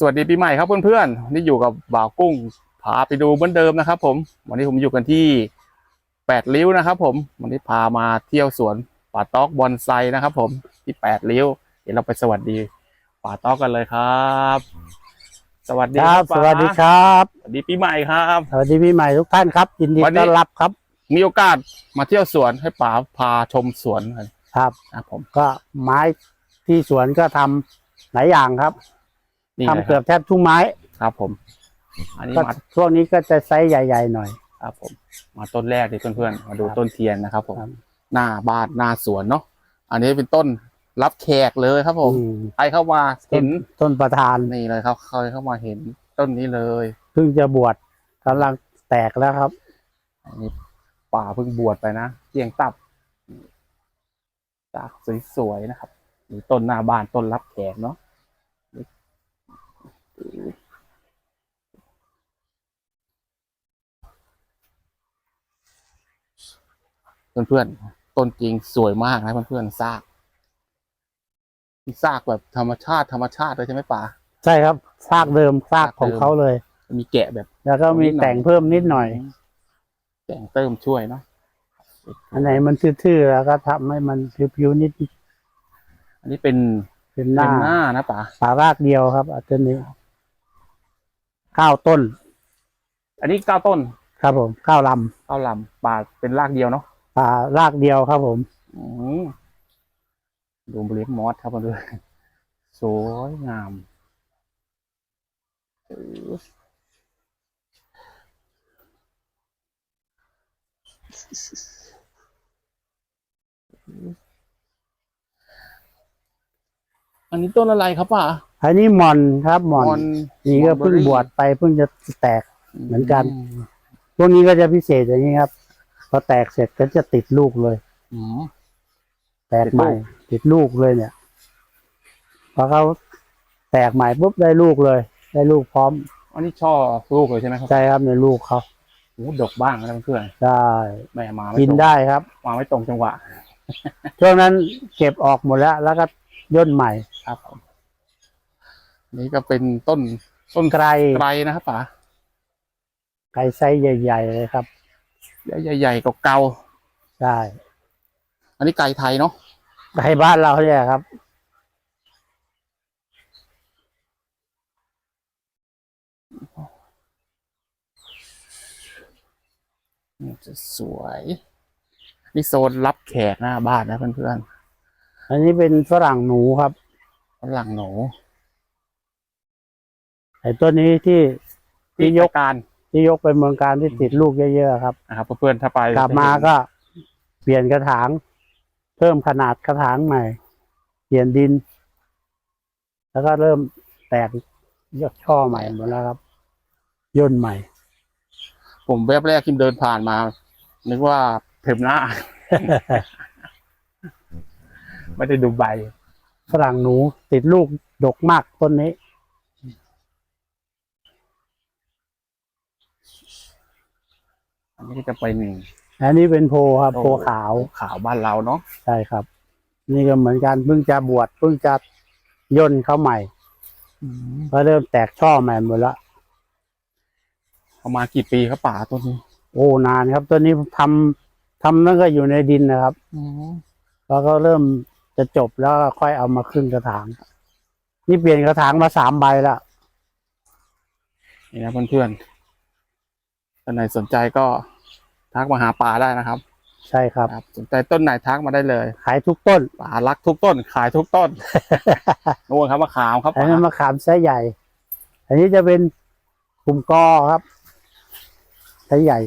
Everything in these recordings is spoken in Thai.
สวัสดีปีใหม่ครับเพื่อนๆวันนี่อยู่กับบ่าวกุ้งพาไปดูเหมือนเดิมนะครับ ผม วันนี้ผมอยู่กันที่แปดริ้วนะครับ ผม วันนี้พามาเที่ยวสวนป่าตอกบอนไซนะครับ ผมที่แปดริ้ว เดี๋ยวเราไปสวัสดีป่าตอกกันเลยครับ สวัสดีครับป๋าสวัสดีครับ สวัสดีปีใหม่ครับ สวัสดีพี่ใหม่ทุกท่านครับ ยินดีวันนี้ ต้อนรับครับ มีโอกาสมาเที่ยวสวนให้ป๋าพาชมสวนหน่อยครับ นะครับผม ก็ไม้ที่สวนก็ทำหลายอย่างครับ นี่ทำเลยคเกือรับบแทบทุกไม้ครับผม อันนี้ก็มาช่วงนี้ก็จะไซส์ใหญ่ ๆ หน่อย ครับผม มาต้นแรกดิเพื่อนๆมาดูครับต้นเทียนนะครับผม ครับหน้าบ้านหน้าสวนเนาะอันนี้เป็นต้นรับแขกเลยครับผมอืม ใครเข้ามาต้เห็นนต้นประธานนี่เลยครับเคยเข้ามาเห็นต้นนี้เลยเพิ่งจะบวชกำลังแตกแล้วครับ อันนี้ป่าเพิ่งบวชไปนะเกียงตับจากสวยๆนะครับมีต้นหน้าบ้านต้นรับแขกเนาะ เพื่อนๆ ต้นจริงสวยมากนะเพื่อนๆซากซากแบบธรรมชาติธรรมชาติเลยใช่ไหมป่า ใช่ครับซากเดิมซากซากเดิมของเขาเลย มีแกะแบบ แล้วก็มีนิดหน่อยแต่งเพิ่มนิดหน่อย แต่งเติมช่วยเนาะอันไหนมันทื่อๆแล้วก็ทำให้มันผิวๆนิด อันนี้เป็นเป็นหเป็น้านหน้านะป่าป่ารากเดียวครับอันนี้ เก้าต้น อันนี้เก้าต้นครับผมเก้าลเก้าลำป่าเป็นรากเดียวเนาะำป่ารากเดียวครับผม อืมดูเบลีฟมอสครับเพื่อนๆสวยงามอันนี้ต้นอะไรครับป่า อันนี้หมอนครับหมอนมอนนี่ก็เพิ่งมอนเบอรี่บวชไปเพิ่งจะแตกเหมือนกัน พวกนี้ก็จะพิเศษอย่างนี้ครับ พอแตกเสร็จก็จะติดลูกเลยอืมแตกใหม่ ติดลูกเลยเนี่ย พอเขาแตกใหม่ปุ๊บได้ลูกเลย ได้ลูกพร้อม อันนี้ช่อลูกเลยใช่ไหมครับใช่ครับในลูกเขาโอ้ดกบ้างนะเพื่อนได้ๆแม่มาไม่กินตรงได้ครับมาไม่ตรงจังหวะช่วงนั้นเก็บออกหมดแล้ว แล้วก็ย่นใหม่ครับผม นี่ก็เป็นต้นต้นไกลไกรนะครับป๋าไกลไซส์ใหญ่ๆเลยครับ ใหญ่ๆเก่าใช่ๆอันนี้ไก่ไทยเนาะไกลบ้านเราเนี่ยครับนี่จะสวยนี่โซนรับแขกหน้าบ้านนะเพื่อนอันนี้เป็นฝรั่งหนูครับๆฝรั่งหนู ไอ้ตัวนี้ที่ที่ยกการที่ยกไปเมืองการที่ติดลูกเยอะๆครับนะครับเพื่อนๆถ้าไปกลับมาก็ เปลี่ยนกระถาง เพิ่มขนาดกระถางใหม่ เปลี่ยนดิน แล้วก็เริ่มแตกยอดช่อใหม่หมดแล้วครับ ย่นใหม่ ผมแวบแรกที่เดินผ่านมา นึกว่าเพ็มหน้า ไม่ได้ดูใบฝรั่งหนูติดลูกดกมากต้นนี้ อันนี้ก็จะเป็นอันนี้เป็นโพครับ โพขาวขาวบ้านเราเนาะใช่ครับ นี่ก็เหมือนกันเพิ่งจะบวชเพิ่งจะย่นเข้าใหม่ก็เริ่มแตกช่อใหม่หมดแล้วประมาณกี่ปีครับป่าต้นนี้ โอ้นานครับต้นนี้ทำทำนั่นก็อยู่ในดินนะครับแล้วก็เริ่มจะจบแล้วก็ค่อยเอามาขึ้นกระถาง นี่เปลี่ยนกระถางมาสามใบแล้วนี่นะเพื่อนๆ ท่านไหนสนใจก็ทักมาหาป่าได้นะครับ ใช่ครับ ครับ สนใจต้นไหนทักมาได้เลย ขายทุกต้นป่ารักทุกต้น ขายทุกต้นนู่นครับมะขามครับอันป่านี้มะขามไซส์ใหญ่ อันนี้จะเป็นกลุ่มกอครับไซส์ใหญ่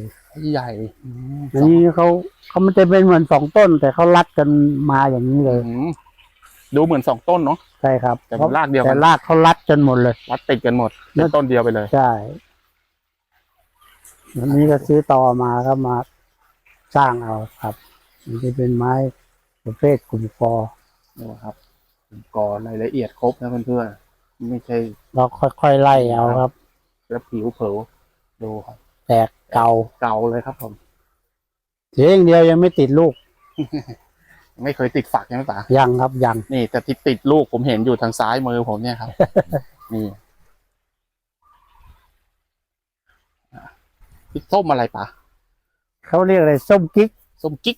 ใหญ่อืมอันนี้เขาเขามันจะเป็นเหมือนสองต้น แต่เขารัดกันมาอย่างนี้เลยอืมดูเหมือนสองต้นเนาะใช่ครับแต่มันรากเดียวกันแต่รากเขารัดจนหมดเลยวัดติดกันหมดเป็นต้นเดียวไปเลย ใช่ อันนี้ก็ซื้อต่อมาก็มาสร้างเอาครับมันจะเป็นไม้ประเภทกลุ่มกอนี่ครับก่อรายละเอียดครบนะเพื่อนๆไม่ใช่เราค่อยๆไล่เอาครับแล้วผิวเผลอดูครับแตกเก่าเก่าเลยครับผมเสียอย่างเดียวยังไม่ติดลูก ไม่เคยติดฝักใช่ไหมป่ายังครับยังนี่แต่ที่ติดลูกผมเห็นอยู่ทางซ้ายมือผมเนี่ยครับนี่ พริกส้มอะไรป่ะเขาเรียกอะไรส้มกิ๊กส้มกิ๊ก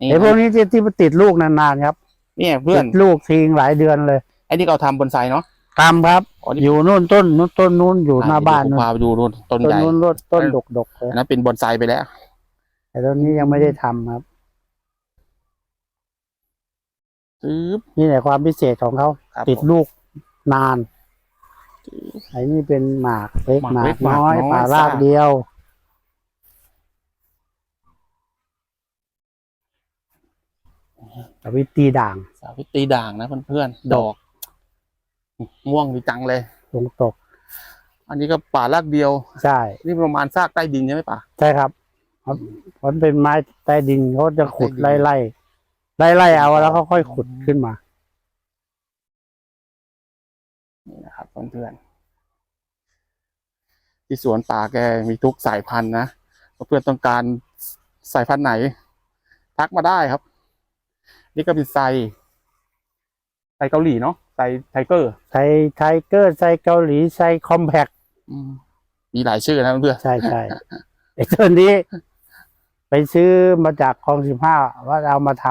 นี่ไอ้พวกนี้ที่ที่มันติดลูกนานๆครับเนี่ยเพื่อนติดลูกทิ้งหลายเดือนเลยไอ้นี่เราทำบอนไซเนาะตามครับอ๋อนี่อยู่นู่นต้นนู้นต้นนู้นอยู่หน้าบ้านเดี๋ยวผมนู่นพาไปดูนู่นต้นต้นใหญ่นู้นต้นต้นดกดกๆเลยอันนั้นเป็นบอนไซไปแล้ว แต่ต้นนี้ยังไม่ได้ทำครับซื้อนี่แหละความพิเศษของเขาครับติดผมลูกนาน ไอ้นี่เป็นหมากเล็กหหมากมากเล็กหมากน้อยน้อย ป่ารากซ่าเดียว แต่วิตีด่าง สาวิตรีด่างนะเพื่อนๆ ดอก ม่วงดีจังเลย ลงตก อันนี้ก็ป่ารากเดียว ใช่ นี่ประมาณซากใต้ดินใช่ไหมป่า ใช่ครับเพราะเพราะมันเป็นไม้ใต้ดินเขาจะขุดใต้ไล่ดินไล่ไล่ไล่ๆเอาแล้วเขาค่อยขุดขึ้นมา นี่นะครับเพื่อนๆที่สวนป่าแกมีทุกสายพันธุ์นะเพื่อนต้องการสายพันธุ์ไหน ทักมาได้ครับ นี่ก็เป็นไซไซเกาหลีเนาะไซไทเกอร์ไทยไทเกอร์ไซเกาหลีไซคอมแพคอืมมีหลายชื่อนะเพื่อนใช่ใช่ไอ้ตัวนี้ ไปซื้อมาจากคลองสิบห้าว่าเอามาท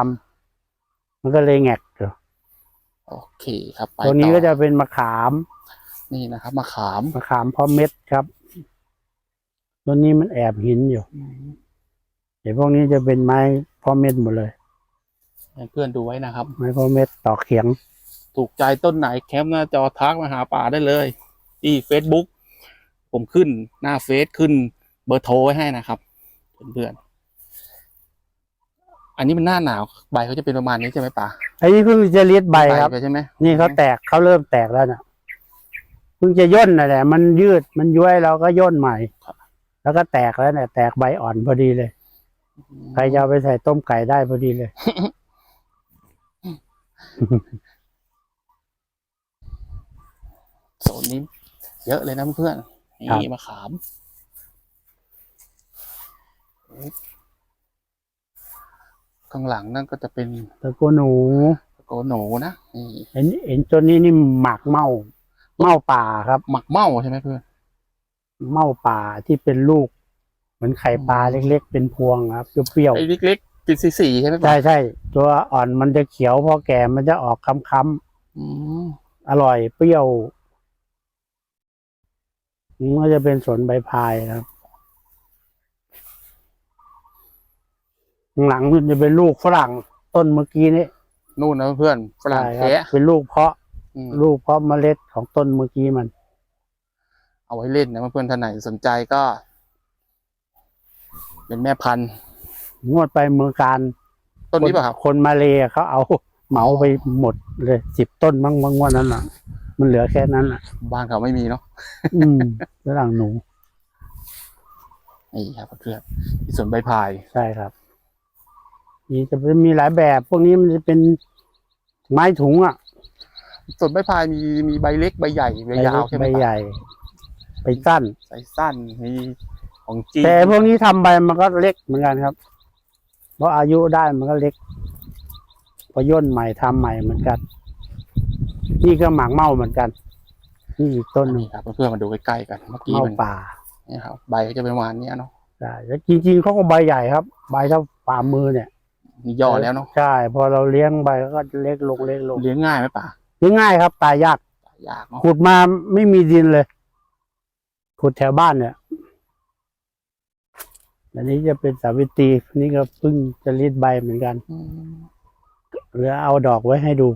ำมันก็เลยแงกอยู่ๆโอเคครับไปตัวนี้ต่อก็จะเป็นมะขาม นี่นะครับมะขามมะขามพร้อมเม็ดครับตัวนี้มันแอบหินอยู่อืมไอ้พวกนี้จะเป็นไม้พร้อมเม็ดหมดเลยให้เพื่อนดูไว้นะครับ ไม้พร้อมเม็ดต่อเขียง ถูกใจต้นไหนแคปหน้าจอทักมาหาป่าได้เลยที่ Facebook ผมขึ้นหน้าเฟซขึ้นเบอร์โทรไว้ให้นะครับเพื่อนๆอันนี้มันหน้าหนาวใบเขาจะเป็นประมาณนี้ใช่ไหมป่าไอ้นี่เพิ่งจะเลียดใบครับไปใช่ไหมนี่เขาแตกเขาเริ่มแตกแล้วน่ะเพิ่งจะย่นน่ะแหละ มันยืดมันย้วยเราก็ย่นใหม่ แล้วก็แตกแล้วเนี่ยแตกใบอ่อนพอดีเลย ใครจะเอาไปใส่ต้มไก่ได้พอดีเลย โซนนี้เยอะเลยนะเพื่อนๆครับนี่มะขามข้างหลังนั่นก็จะเป็นตะกัวหนูโกโหนูนะนี่เห็นเห็นตัวนี้นี่หมักเมา เมาป่าครับ หมักเม่าใช่ไหมเพื่อนเมาป่าที่เป็นลูก เหมือนไข่ปลาเล็กๆ เป็นพวงครับเปรี้ยวไอ้เล็กๆกินสีสีๆใช่ไหมๆใช่ใช่ตัวอ่อนมันจะเขียวพอแก่มันจะออกค้ำอืมๆอร่อยเปรี้ยวมันก็จะเป็นสนใบพายครับข้างหลังมันจะเป็นลูกฝรั่งต้นเมื่อกี้นี้นู่นนะเพื่อนฝรั่งใช่ครับแท้เป็นลูกเพาะ อืมลูกเพาะเมล็ดของต้นเมื่อกี้มัน เอาไว้เล่นนะเพื่อนๆท่านไหนสนใจก็ เป็นแม่พันธุ์งวดไปเมืองการต้นนี้ป่ะครับ คนมาเลเขาเอาเหมาไปหมดเลยสิบต้นบ้างบางวันนั้นอะ มันเหลือแค่นั้นอะ บ้านเขาไม่มีเนาะอืมฝรั่งหนูนี่ครับเพื่อนที่สวนใบพาย ใช่ครับนี่จะเป็นมีหลายแบบ พวกนี้มันจะเป็นไม้ถุงอะ สวนใบพายมีมีใบเล็กใบใหญ่ใบยาวใช่ไหมใบครับใหญ่ใบสั้นใบสั้นมีของจีนแต่พวกนี้ทำใบมันก็เล็กเหมือนกันครับ เพราะอายุได้มันก็เล็กพอย่นใหม่ทำใหม่เหมือนกัน นี่ก็หมากเมาเหมือนกัน นี่อีกต้นหนึ่งนี่ครับเพื่อนๆมาดูใกล้ๆกันเมื่อกี้เมามันป่าเนี่ยครับใบก็จะเป็นประมาณเนี้ยเนาะใช่แล้วจริงๆเขาก็ใบใหญ่ครับ ใบเท่าฝ่ามือเนี่ยมีย่อแล้วเนาะใช่ พอเราเลี้ยงใบก็จะเล็กลงเล็กลงเลี้ยงง่ายไหมป่า เลี้ยงง่ายครับ ตายยากยากเนาะขุดมาไม่มีดินเลยขุดแถวบ้านเนี่ยอันนี้จะเป็นสาวิตรีนี่ก็เพิ่งจะรีดใบเหมือนกันอืมเหลือเอาดอกไว้ให้ดู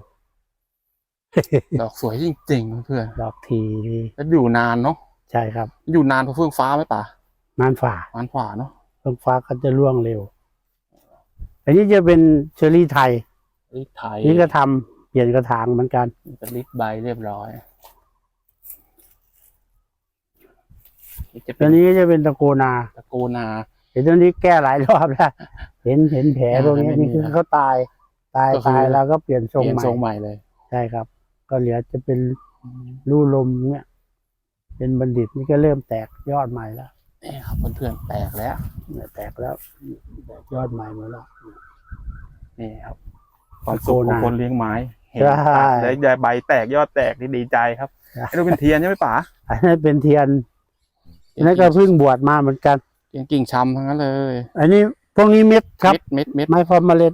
ดอกสวยจริงๆเพื่อนดอกทีดีๆแล้วอยู่นานเนาะใช่ครับอยู่นานเพราะเฟื่องฟ้าไหมป่านานฝ่า นานกว่าเนาะเฟื่องฟ้าก็จะร่วงเร็ว อันนี้จะเป็นเชอรี่ไทยลิไทยนี่ก็ทำ เปลี่ยนกระถางเหมือนกันเป็นลิดใบเรียบร้อยนี่จะเป็ตันวนี้ก็จะเป็นตะโกนา ตะโกนา เห็นตัวนี้แก้หลายรอบแล้ว เห็นเห็นแผลตรงนี้ไม่มีนี่คือเขาตาย ตายก็คือ ตายแล้วก็เปลี่ยนทรงเปลี่ยนใหม่ทรงใหม่เลยใช่ครับ ก็เหลือจะเป็นรูลมเนี่ย เป็นบัณฑิตนี่ก็เริ่มแตกยอดใหม่แล้วนี่ครับเพื่อนๆแตกแล้ว เนี่ยแตกแล้วแตกยอดใหม่หมดแล้วนี่ครับ ความสุขของคนเลี้ยงไม้เห็นใช่ตัดแล้วใบแตกยอดแตกนี่ดีใจครับใช่ไอ้ดูเป็นเทียนใช่ไหมป๋าอันนี้นเป็นเทียนเทีนั่นก็เพิ่งบวชมาเหมือนกันเลี้ยงกิ่งชำทั้งนั้นเลย อันนี้พวกนี้เม็ดครับ เม็ดเม็ดเม็ดไม้พร้อมเมล็ด